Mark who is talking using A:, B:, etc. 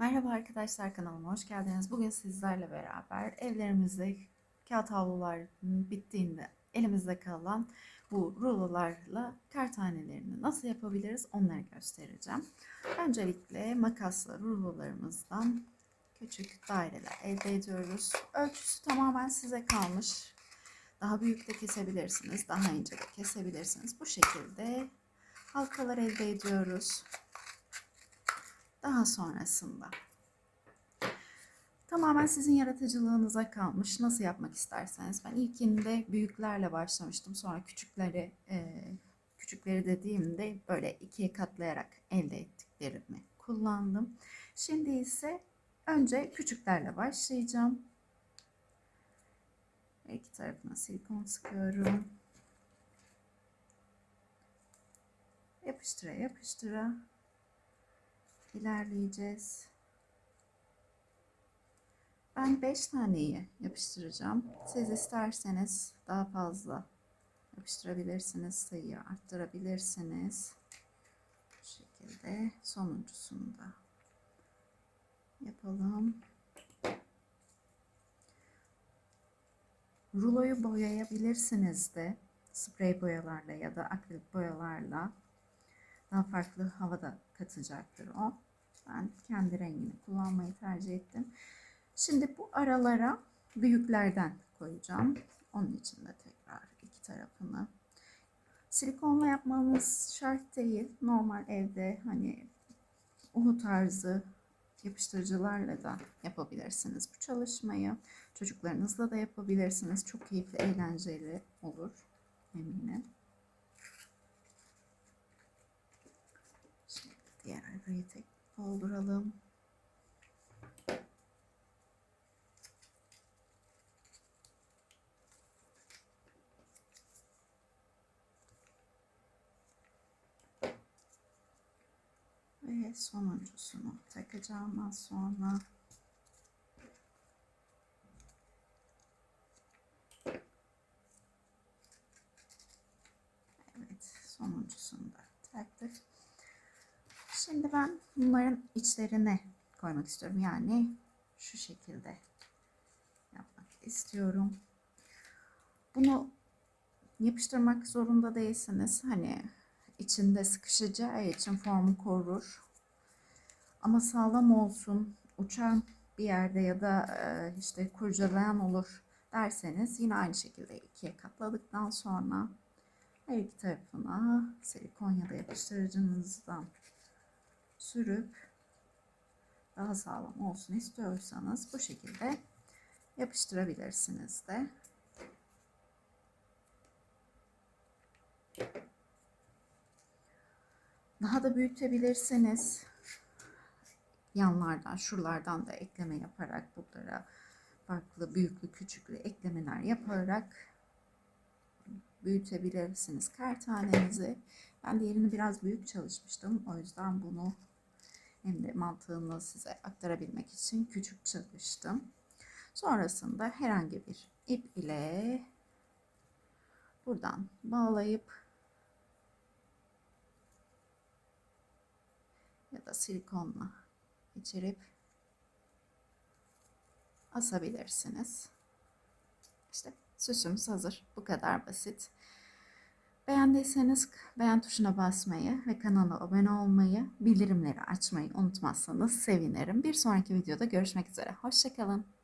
A: Merhaba arkadaşlar kanalıma hoş geldiniz. Bugün sizlerle beraber evlerimizde kağıt havlular bittiğinde elimizde kalan bu rulolarla kar tanelerini nasıl yapabiliriz onları göstereceğim. Öncelikle makasla rulolarımızdan küçük daireler elde ediyoruz. Ölçüsü tamamen size kalmış. Daha büyük de kesebilirsiniz, daha ince de kesebilirsiniz. Bu şekilde halkalar elde ediyoruz. Daha sonrasında tamamen sizin yaratıcılığınıza kalmış. Nasıl yapmak isterseniz. Ben ilkinde büyüklerle başlamıştım. Sonra küçükleri e, küçükleri dediğimde böyle ikiye katlayarak elde ettiklerimi kullandım. Şimdi ise önce küçüklerle başlayacağım. İki tarafına silikon sıkıyorum. Yapıştıra yapıştıra ilerleyeceğiz. Ben 5 taneyi yapıştıracağım. Siz isterseniz daha fazla yapıştırabilirsiniz. Sayıyı arttırabilirsiniz. Bu şekilde sonuncusunu da yapalım. Ruloyu boyayabilirsiniz de sprey boyalarla ya da akrilik boyalarla daha farklı havada katacaktır o. Ben kendi rengini kullanmayı tercih ettim. Şimdi bu aralara büyüklerden koyacağım. Onun için de tekrar iki tarafını silikonla yapmamız şart değil. Normal evde hani unu tarzı yapıştırıcılarla da yapabilirsiniz bu çalışmayı. Çocuklarınızla da yapabilirsiniz. Çok keyifli, eğlenceli olur eminim. Şimdi diğer arayı tek dolduralım. Ve sonuncusunu takacağım az sonra. Evet sonuncusunu da taktık. Şimdi ben bunların içlerine koymak istiyorum. Yani şu şekilde yapmak istiyorum. Bunu yapıştırmak zorunda değilsiniz. Hani içinde sıkışacağı için formu korur. Ama sağlam olsun, uçan bir yerde ya da e, işte kurcalayan olur derseniz yine aynı şekilde ikiye katladıktan sonra her iki tarafına silikon ya da yapıştırıcınızdan sürüp daha sağlam olsun istiyorsanız bu şekilde yapıştırabilirsiniz de. Daha da büyütebilirsiniz. Yanlardan, şuralardan da ekleme yaparak buralara farklı büyüklü küçüklü eklemeler yaparak büyütebilirsiniz kar tanenizi. Ben diğerini biraz büyük çalışmıştım. O yüzden bunu hem de mantığını size aktarabilmek için küçük çalıştım. Sonrasında herhangi bir ip ile buradan bağlayıp ya da silikonla geçirip asabilirsiniz. İşte süsümüz hazır. Bu kadar basit. Beğendiyseniz beğen tuşuna basmayı ve kanala abone olmayı, bildirimleri açmayı unutmazsanız sevinirim. Bir sonraki videoda görüşmek üzere. Hoşçakalın.